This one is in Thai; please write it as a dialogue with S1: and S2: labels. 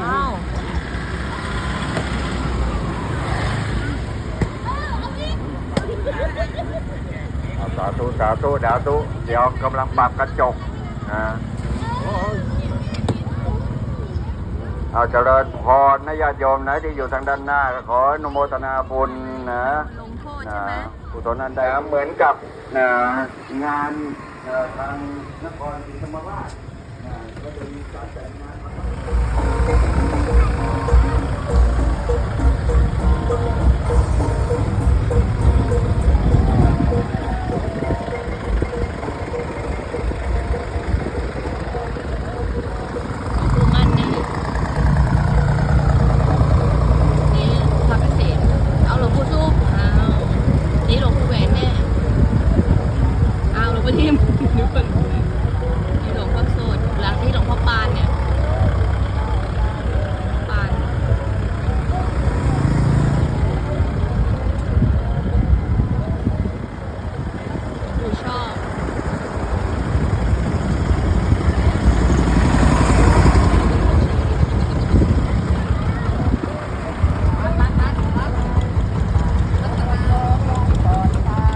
S1: อ้าสาธุสาธุดาธุเดี๋ยวกำลังปรับกระจกนะเอาเจริญพรนะญาติโยมนะที่อยู่ทางด้านหน้าขออนุโมทนาบุญนะ
S2: ลงโทษใช่ไหม
S1: กุนใดเหมือนกับนะงานทางนครศรีธรรมราชก็จะมีการแต่ง
S2: งานมา นี่ห